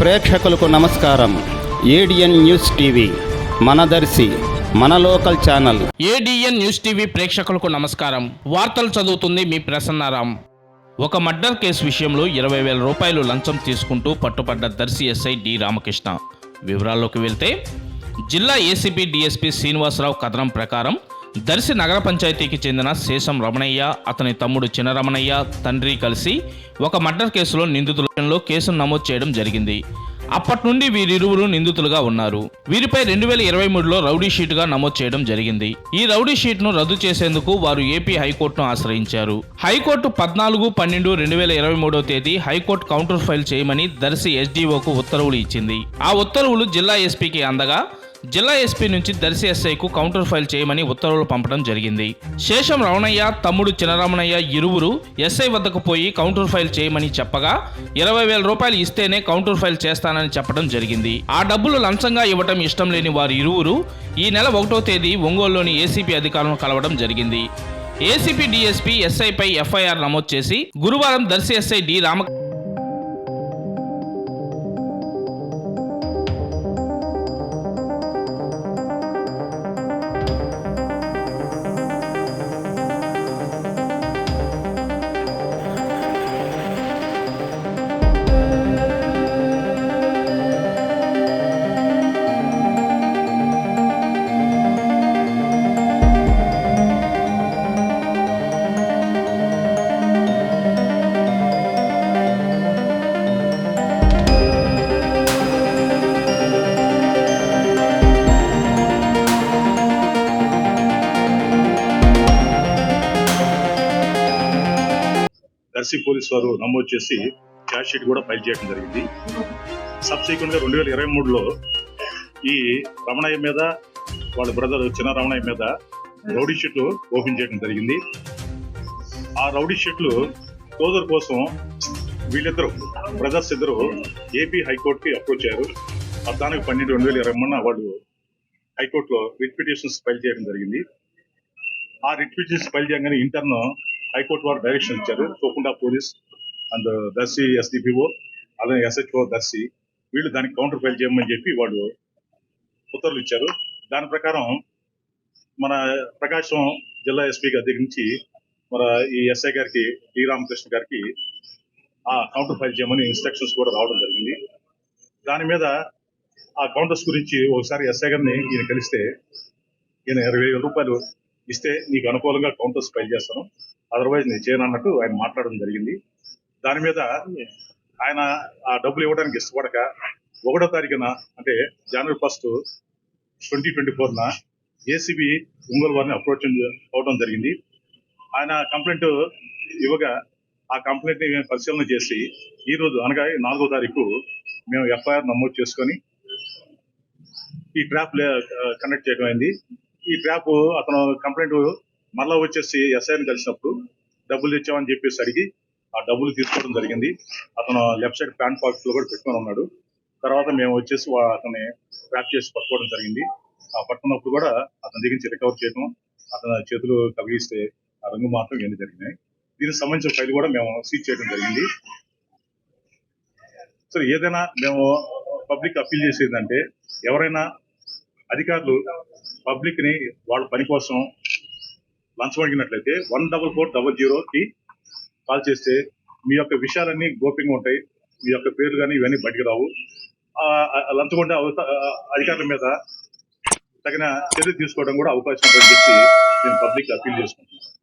ప్రేక్షకులకు నమస్కారం. ADN news TV మనదర్శి మన local channel. ADN news TV ప్రేక్షకులకు నమస్కారం. వార్తలు చదువుతుంది మీ ప్రసన్నారాం. ఒక మర్డర్ కేసు విషయంలో ఇరవై వేల రూపాయలు లంచం తీసుకుంటూ పట్టుపడ్డ దర్శి ఎస్ఐ డి రామకృష్ణ. వివరాల్లోకి వెళ్తే జిల్లా ఏసీపీ డిఎస్పీ శ్రీనివాసరావు కథనం ప్రకారం దర్శి నగర పంచాయతీకి చెందిన శేషం రమణయ్య అతని తమ్ముడు చిన్నరమణయ్య తండ్రి కలిసి ఒక మర్డర్ కేసులో నిందితులలో కేసును నమోదు చేయడం జరిగింది. అప్పటి నుండి వీరిరువురు నిందితులుగా ఉన్నారు. వీరిపై రెండు వేల ఇరవై మూడులో రౌడీ షీట్గా నమోదు చేయడం జరిగింది. ఈ రౌడీ షీట్ను రద్దు చేసేందుకు వారు ఏపీ హైకోర్టును ఆశ్రయించారు. హైకోర్టు పద్నాలుగు పన్నెండు రెండు వేల ఇరవై మూడవ తేదీ హైకోర్టు కౌంటర్ ఫైల్ చేయమని దర్శి ఎస్డీఓకు ఉత్తర్వులు ఇచ్చింది. ఆ ఉత్తర్వులు జిల్లా ఎస్పీకి అందగా జిల్లా ఎస్పీ నుంచి దర్శి ఎస్ఐకు కౌంటర్ ఫైల్ చేయమని ఉత్తర్వులు పంపడం జరిగింది. శేషం రమణయ్య తమ్ముడు చినరమణయ్య ఇరువురు ఎస్ఐ వద్దకు పోయి కౌంటర్ ఫైల్ చేయమని చెప్పగా ఇరవై వేల రూపాయలు ఇస్తేనే కౌంటర్ ఫైల్ చేస్తానని చెప్పడం జరిగింది. ఆ డబ్బులు లంచంగా ఇవ్వటం ఇష్టం లేని వారు ఇరువురు ఈ నెల ఒకటో తేదీ ఒంగోలులోని ఏసీపీ అధికారులను కలవడం జరిగింది. ఏసీపీ డిఎస్పీ ఎస్ఐపై ఎఫ్ఐఆర్ నమోదు చేసి గురువారం Darsi SI D Rama SC police వారు నమోదు చేసి ఛార్జ్ షీట్ కూడా ఫైల్ చేయడం జరిగింది. సబ్సీక్వెంట్గా రెండు వేల ఇరవై మూడులో ఈ రమణయ్య మీద వాళ్ళ బ్రదర్ చిన్న రమణయ్య మీద రౌడీ షీట్లు ఓపెన్ చేయడం జరిగింది. ఆ రౌడీ షీట్లు క్లోజర్ కోసం వీళ్ళిద్దరు బ్రదర్స్ ఇద్దరు ఏపీ హైకోర్టుకి అప్రోచ్ అయ్యారు. పద్నాలుగు పన్నెండు రెండు వేల ఇరవై మూడున వాళ్ళు హైకోర్టులో రిట్ పిటిషన్స్ ఫైల్ చేయడం జరిగింది. ఆ రిట్ పిటిషన్స్ ఫైల్ చేయగానే ఇంటర్న్ హైకోర్టు వారు డైరెక్షన్ ఇచ్చారు. తోకుండా పోలీస్ అండ్ దర్శి ఎస్డిపిఓ అలాగే ఎస్హెచ్ఓ దర్శి వీళ్ళు దానికి కౌంటర్ ఫైల్ చేయమని చెప్పి వాళ్ళు ఉత్తర్వులు ఇచ్చారు. దాని ప్రకారం మన ప్రకాశం జిల్లా ఎస్పీ గారి దగ్గర నుంచి మన ఈ ఎస్ఐ గారికి టి రామకృష్ణ గారికి ఆ కౌంటర్ ఫైల్ చేయమని ఇన్స్ట్రక్షన్స్ కూడా రావడం జరిగింది. దాని మీద ఆ కౌంటర్స్ గురించి ఒకసారి ఎస్ఐ గారిని ఈయన కలిస్తే ఈయన ఇరవై వేల రూపాయలు ఇస్తే నీకు అనుకూలంగా కౌంటర్స్ ఫైల్ చేస్తాను. అదర్వైజ్ నేను చేయను అన్నట్టు ఆయన మాట్లాడడం జరిగింది. దాని మీద ఆయన ఆ డబ్బులు ఇవ్వడానికి ఇష్టపడక ఒకటో తారీఖున అంటే జనవరి ఫస్ట్ ట్వంటీ ట్వంటీ ఫోర్న ఏసీబీ ఒంగోలు వారిని అప్రోచ్ అవడం జరిగింది. ఆయన కంప్లైంట్ ఇవ్వగా ఆ కంప్లైంట్ని మేము పరిశీలన చేసి ఈ రోజు అనగా నాలుగో తారీఖు మేము ఎఫ్ఐఆర్ నమోదు చేసుకొని ఈ ట్రాప్ కండక్ట్ చేయడం అయింది ఈ ట్రాప్ అతను కంప్లైంట్ మళ్ళా వచ్చేసి ఎస్ఐని కలిసినప్పుడు డబ్బులు ఇచ్చామని చెప్పేసి అడిగి ఆ డబ్బులు తీసుకోవడం జరిగింది. అతను లెఫ్ట్ సైడ్ ప్యాంట్ పాకెట్లో కూడా పెట్టుకొని ఉన్నాడు. తర్వాత మేము వచ్చేసి అతన్ని ట్రాప్ చేసి పట్టుకోవడం జరిగింది. ఆ పట్టుకున్నప్పుడు కూడా అతని దగ్గర నుంచి రికవర్ చేయడం అతని చేతులు తగిలిస్తే ఆ రంగు మాత్రం ఇవన్నీ జరిగినాయి. దీనికి సంబంధించిన ఫైల్ కూడా మేము సీజ్ చేయడం జరిగింది. సరే ఏదైనా మేము పబ్లిక్ అప్పీల్ చేసేదంటే ఎవరైనా అధికారులు పబ్లిక్ని వాళ్ళ పని కోసం లంచం అడిగినట్లయితే వన్ డబల్ ఫోర్ డబల్ జీరోకి కాల్ చేస్తే మీ యొక్క విషయాలన్నీ గోప్యంగా ఉంటాయి. మీ యొక్క పేర్లు కానీ ఇవన్నీ బయటికి రావు. ఆ, లంచం ఉండే అధికారుల మీద తగిన చర్య తీసుకోవడం కూడా అవకాశం ఉందని చెప్పి నేను పబ్లిక్ అప్పీల్ చేసుకుంటున్నాను.